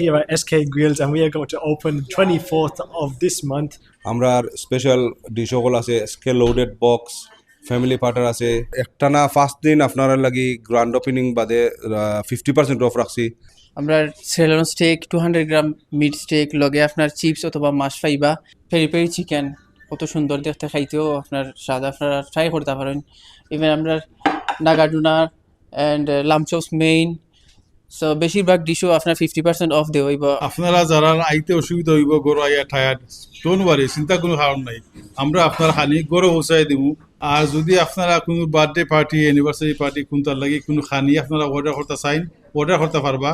here at SK Grills and we are going to open 24th of this month. আমরা special dish সকল আছে scale loaded box family platter আছে। একটানা first দিন আপনারা লাগি গ্র্যান্ড ওপেনিং বাদে ফিফটি পার্সেন্ট অফ রাখছি। আমরা salmon steak two hundred gram meat steak লগে আপনার চিপস অথবা মাছ ফাইবা পেরি পেরি চিকেন কত সুন্দর দেখতে খাইতেও আপনার স্বাদ আপনারা ট্রাই করতে পারেন। ইভেন আমরা নাগাডুনার and lamb chops main so বেশিরভাগ ডিশও আপনার ফিফটি পার্সেন্ট অফ দেওয়া হইব। আপনারা যারা আইতে অসুবিধা হইব, গরু আইয়া ঠায়ার ডোন্ট ওয়ারি চিন্তা কোনো কারণ নাই। আমরা আপনার খানি গরু পৌঁছাই দিব আর যদি আপনারা কোনো বার্থডে পার্টি অ্যানিভার্সারি পার্টি কোনটার লাগি কোনো খানি আপনারা অর্ডার করতে চাইন অর্ডার করতে পারবা।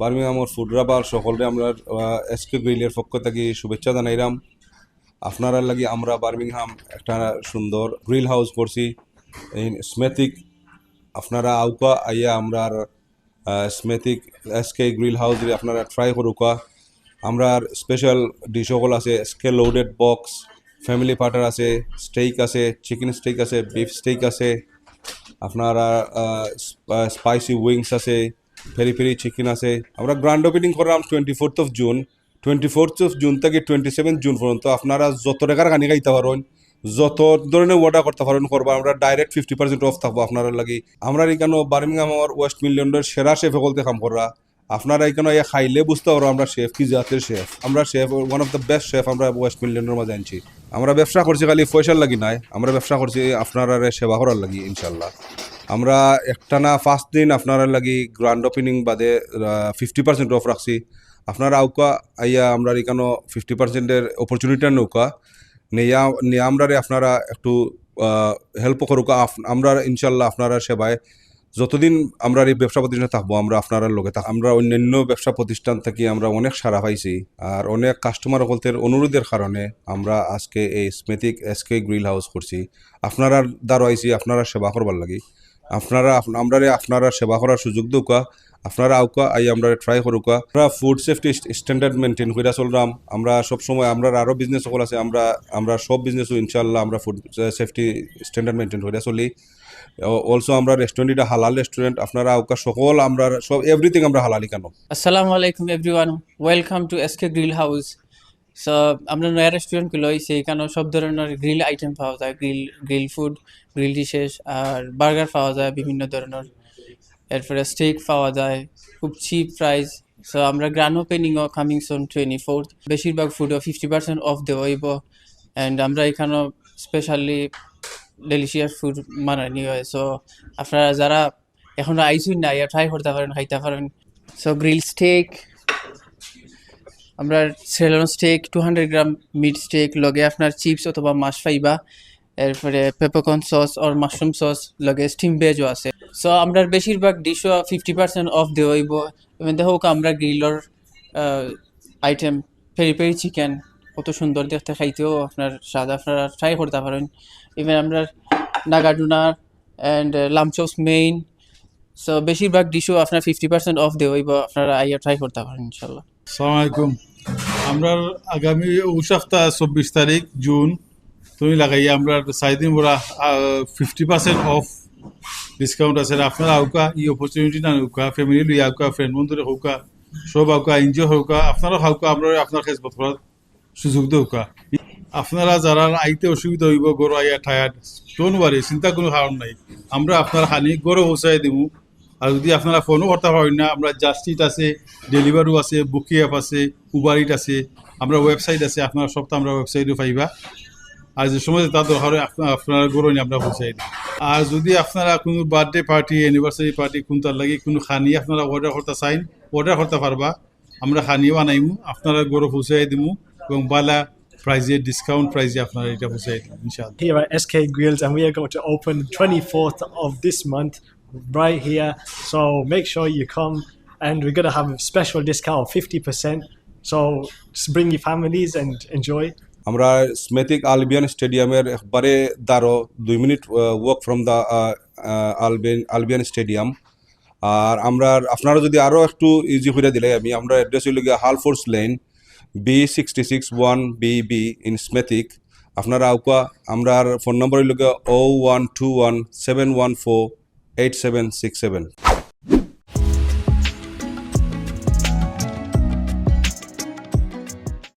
বার্মিংহামর ফুড রাবার সকলরে আমরা এসকে গ্রিলের পক্ষ থেকে শুভেচ্ছা জানাইলাম আপনারা লাগি আমরা বার্মিংহাম একটা সুন্দর গ্রিল হাউস করছি। স্মেথিক আপনারা আউকা, আইয়া আমরা স্মেথিক এসকে গ্রিল হাউস আপনারা ট্রাই করুকা। আমরা স্পেশাল ডিশ সকল আছে scale loaded box family platter আছে স্টেক আছে চিকেন স্টেক আছে বিফ স্টেক আছে। আপনারা স্পাইসি উইংস আছে। ফেরি ফেরি চিকেন আছে। আমরা গ্র্যান্ড ওপেনিং করলাম twenty fourth of June twenty fourth of June থেকে টোয়েন্টি সেভেন জুন পর্যন্ত আপনারা যত টাকার কানি খাইতে পারেন, যত ধরনের অর্ডার করতে পারেন, করবা, আমরা ডাইরেক্ট ফিফটি পার্সেন্ট অফ থাকব আপনারা লাগি। আমরা এখানে বার্মিংহাম আমার ওয়েস্ট মিলিয়নের সেরা শেফ সকলতে কাম করা আপনারা এখানে ইয়া খাইলে বুঝতে পারো আমরা শেফ কি জাতের শেফ আমরা chef one of the best chef আমরা ওয়েস্ট মিলিয়নের মাঝে আনছি। আমরা ব্যবসা করছি খালি পয়সার লাগি নাই, আমরা ব্যবসা করছি আপনারা সেবা করার লাগি ইনশাল্লাহ আমরা একটানা ফার্স্ট দিন আপনারা লাগি গ্র্যান্ড ওপেনিং বাদে ফিফটি পার্সেন্ট অফ রাখছি। আপনারা আউকা, আইয়া আমরা এখানে ফিফটি পার্সেন্টের অপরচুনিটিটা নৌকা। নেয়া, নিয়ে আমরা আপনারা একটু হেল্প করুক। আমরা ইনশাল্লাহ আপনারা সেবায় যতদিন আমরা এই ব্যবসা প্রতিষ্ঠানে থাকব, আমরা আপনারা লোকে থাক, আমরা অন্যান্য ব্যবসা প্রতিষ্ঠান থেকে আমরা অনেক সারা পাইছি। আর অনেক কাস্টমার সকলের অনুরোধের কারণে আমরা আজকে এই স্মেথিক এসকে গ্রিল হাউস করছি। আপনারা দ্বারা আইছি, আপনারা সেবা করবার লাগি। আপনারা, আপ- আমরা আপনারা সেবা করার সুযোগ দৌকা আপনারা আউকা আই আমরা ট্রাই করুকা আমরা ফুড সেফটি স্ট্যান্ডার্ড মেনটেন করে চললাম আমরা সব সময় আমরা আরও বিজনেস সকল আছে, আমরা আমরা সব বিজনেসও ইনশাল্লাহ আমরা ফুড সেফটি স্ট্যান্ডার্ড মেনটেন করে চলি। অলসো আমরা রেস্টুরেন্ট এটা হালাল রেস্টুরেন্ট আপনারা আউকা সকল আমরা সব এভরিথিং আমরা হালালি কেন? আসসালামু আলাইকুম everyone welcome to SK grill house so আমরা নয়া রেস্টুরেন্ট খুলো হয়েছে সব ধরনের গ্রিল আইটেম পাওয়া যায় grill grill food grill dishes আর বার্গার পাওয়া যায়, বিভিন্ন ধরনের। এরপরে স্টেক পাওয়া যায়, খুব চিপ প্রাইস সো আমরা গ্রান ওপেনিংও কামিং সোন টোয়েন্টি ফোর্থ বেশিরভাগ ফুডও ফিফটি পার্সেন্ট অফ দেওয়া হইব। অ্যান্ড আমরা এখানেও স্পেশালি ডেলিশিয়াস ফুড বানানি হয়। সো আপনারা যারা এখনও আইসুন না ট্রাই করতে পারেন, খাইতে পারেন। সো গ্রিল স্টেক আমরা salmon steak two hundred gram meat steak লগে আপনার চিপস অথবা মাছ ফাইবা এরপরে পেপারকর্ন সস আর মাশরুম সস লগে স্টিম ভেজও আছে। সো আমরা বেশিরভাগ ডিশও ফিফটি পার্সেন্ট অফ দেওয়া হইব। দেখো আমরা গ্রিলর আইটেম পেরি পেরি চিকেন কত সুন্দর দেখতে খাইতেও আপনার স্বাদ, আপনারা ট্রাই করতে পারেন। ইভেন আমরা নাগাডুনার and lamb chops main so বেশিরভাগ ডিশও আপনার ফিফটি পার্সেন্ট অফ দেওয়া হইব, আপনারা আইয়া ট্রাই করতে পারেন ইনশাল্লাহ সালাম আলাইকুম আমরা আগামী ও সপ্তাহ, চব্বিশ তারিখ, জুন, তুমি লাগাইয়া আমরা চারিদিন বড় ফিফটি পার্সেন্ট অফ ডিসকাউন্ট আছে। আপনার আউকা, ই অপরচুনিটি না নৌকা ফ্যামিলি লই আউকা ফ্রেন্ড বন্ধুরে হৌকা সব আউকা এনজয় হৌকা আপনারা হাউকা আমরা আপনার খেজমত করার সুযোগ দৌকা আপনারা যারা আইতে অসুবিধা হইব গরু আইয়া ঠায়ার ডোন্ট ওয়ারি চিন্তা কোনো কারণ নাই। আমরা আপনার হানি গরু পৌঁছাই দিব আর যদি আপনারা ফোনও করতে পারেন না, আমরা জাস্টিট আছে ডেলিভারিও আছে বুকি অ্যাপ আছে উবারিট আছে, আমরা ওয়েবসাইট আছে, আপনারা সপ্তাহ আমরা ওয়েবসাইটও পাইবা। আর যে সময় তার দরকার আপনা- আপনারা গরু নিয়ে আমরা পৌঁছাই দিই। আর যদি আপনারা কোনো বার্থডে পার্টি অ্যানিভার্সারি পার্টি কোনটার লাগে কোনো খানি আপনারা অর্ডার করতে চাইন অর্ডার করতে পারবা। আমরা খানিও বানাইমু, আপনারা গরু পৌঁছাই দিমু এবং বালা প্রাইজে আপনারা এটা পৌঁছাই দিন ইনশাআল্লাহ। Here at SK Grills, and we are going to open 24th of this month right here. So make sure you come and we're going to have a special discount of 50%. So just bring your families and enjoy. আমরা স্মেথিক আলবিয়ান স্টেডিয়ামের একবারে দ্বারো দুই minute walk from the Albion Albion stadium আর আমরা আপনারা যদি আরও একটু easy করে দিলে আমি আমরা অ্যাড্রেস হইল গিয়ে Halfords lane B sixty six one B B in Smethwick আপনারা আউকা আমরার ফোন নম্বর হইল O one two one seven one four eight seven six seven